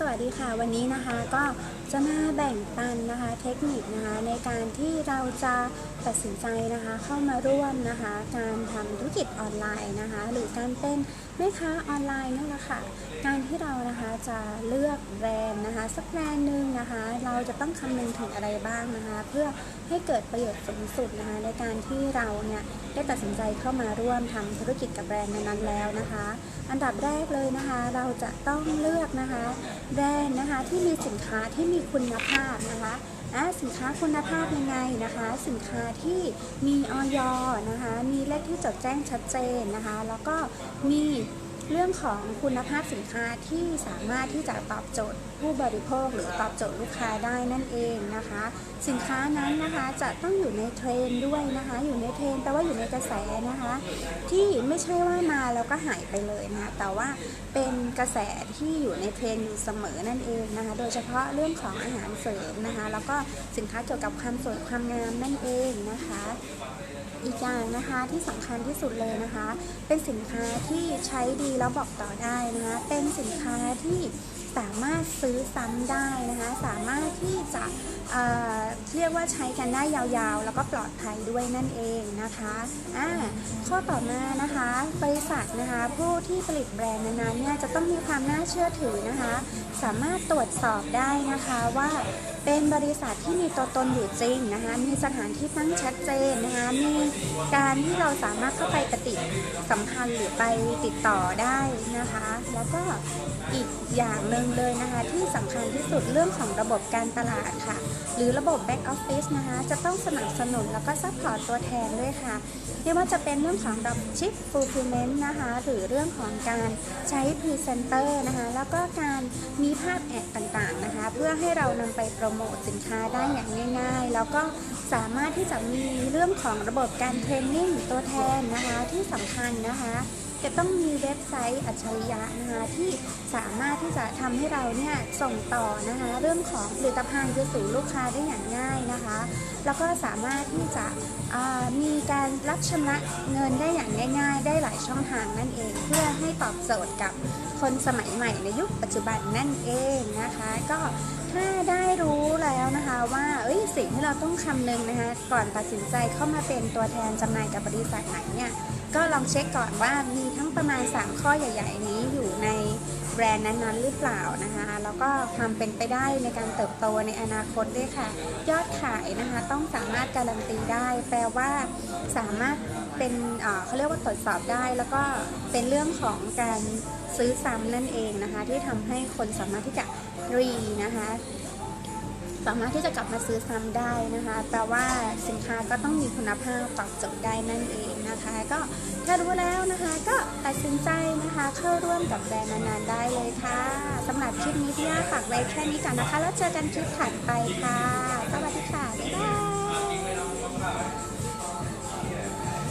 สวัสดีค่ะ วันนี้นะคะก็จะมาแบ่งปันนะคะเทคนิคนะคะในการที่เราจะตัดสินใจนะคะเข้ามาร่วมนะคะการทำธุรกิจออนไลน์นะคะ หรือการเป็นแม่ค้าออนไลน์นั่นแหละค่ะการ ที่เรานะคะจะเลือกแบรนด์นะคะ สักแบรนด์หนึ่งนะคะ เราจะต้องคำนึงถึงอะไรบ้างนะคะ เพื่อให้เกิดประโยชน์สูงสุดนะคะ ในการที่เราเนี่ยได้ตัดสินใจเข้ามาร่วมทำธุรกิจกับแบรนด์นั้นๆแล้วนะคะ อันดับแรกเลยนะคะ เราจะต้องเลือกนะคะแบรนด์นะคะที่มีสินค้าที่มีคุณภาพนะคะอะสินค้าคุณภาพยังไงนะคะ สินค้าที่มีออยนะคะ มีเลขที่จดแจ้งชัดเจนนะคะ แล้วก็มี เรื่องของคุณภาพสินค้าที่สามารถที่จะตอบโจทย์ผู้บริโภคหรือตอบโจทย์ลูกค้าได้นั่นเองนะคะ สินค้านั้นนะคะจะต้องอยู่ในเทรนด์ด้วยนะคะ อยู่ในเทรนแปลว่าอยู่ในกระแสนะคะ ที่ไม่ใช่ว่ามาแล้วก็หายไปเลยนะคะแต่ว่าเป็นกระแสที่อยู่ในเทรนด์อยู่เสมอนั่นเองนะคะ โดยเฉพาะเรื่องของอาหารเสริมนะคะ แล้วก็สินค้าเกี่ยวกับความสวยความงามนั่นเองนะคะอีกอย่างนะคะที่สำคัญที่สุดเลยนะคะ เป็นสินค้าที่ใช้ดีแล้วบอกต่อได้นะคะ เป็นสินค้าที่สามารถซื้อซ้ำได้นะคะ สามารถที่จะเอ่อ เรียกว่าใช้กันได้ยาวๆ แล้วก็ปลอดภัยด้วยนั่นเองนะคะอ่าข้อต่อมานะคะ บริษัทนะคะ ผู้ที่ผลิตแบรนด์นั้นๆเนี่ยจะต้องมีความน่าเชื่อถือนะคะ สามารถตรวจสอบได้นะคะว่าเป็นบริษัทที่มีตัวตนอยู่จริงนะคะ มีสถานที่ตั้งชัดเจนนะคะ มีการที่เราสามารถเข้าไปปฏิสัมพันธ์หรือไปติดต่อได้นะคะ แล้วก็อีกอย่างหนึ่งเลยนะคะ ที่สำคัญที่สุดเรื่องของระบบการตลาดค่ะ หรือระบบแบก Back Office นะคะ จะต้องสนับสนุนแล้วก็ซัพพอร์ตตัวแทนด้วยค่ะไม่ว่าจะเป็นเรื่องของระบชิป fulfillment นะคะ หรือเรื่องของการใช้พรีเซนเตอร์นะคะ แล้วก็การมีภาพแอดต่างๆนะคะ เพื่อให้เรานำไปโปรโมทสินค้าได้อย่างง่าย ๆ แล้วก็สามารถที่จะมีเรื่องของระบบการเทรนนิ่งตัวแทนนะคะที่สำคัญนะคะ จะต้องมีเว็บไซต์อัจฉริยะนะคะที่สามารถที่จะทำให้เราเนี่ยส่งต่อนะคะเรื่องของผลิตภัณฑ์ไปสู่ลูกค้าได้อย่างง่ายนะคะ แล้วก็สามารถที่จะมีการรับชำระเงินได้อย่างง่าย ๆ ได้หลายช่องทางนั่นเอง เพื่อให้ตอบโจทย์กับคนสมัยใหม่ในยุคปัจจุบันนั่นเองนะคะ ก็ ถ้าได้รู้แล้วนะคะว่าเอ้ยสิ่งที่เราต้องคำนึงนะคะก่อนตัดสินใจเข้ามาเป็นตัวแทนจำหน่ายกับบริษัทไหนเนี่ยก็ลองเช็คก่อนว่ามีทั้งประมาณ 3 ข้อใหญ่ ๆ นี้อยู่ในแบรนด์นั้นๆหรือเปล่านะคะแล้วก็ความเป็นไปได้ในการเติบโตในอนาคตด้วยค่ะ ยอดขายนะคะต้องสามารถการันตีได้ แปลว่าสามารถเป็นเอ่อเขาเรียกว่าตรวจสอบได้ แล้วก็เป็นเรื่องของการซื้อซ้ำนั่นเองนะคะที่ทำให้คนสามารถที่จะ รีนะคะสามารถที่จะกลับมาซื้อซ้ำได้นะคะแต่ว่าสินค้าก็ต้องมีคุณภาพตอบโจทย์ได้นั่นเองนะคะ ก็ถ้ารู้แล้วนะคะก็ตัดสินใจนะคะเข้าร่วมกับแบรนด์นานๆได้เลยค่ะสำหรับคลิปนี้พี่ย่าฝากไว้แค่นี้ก่อนนะคะ แล้วเจอกันคลิปถัดไปค่ะ สวัสดีค่ะ บ๊ายบาย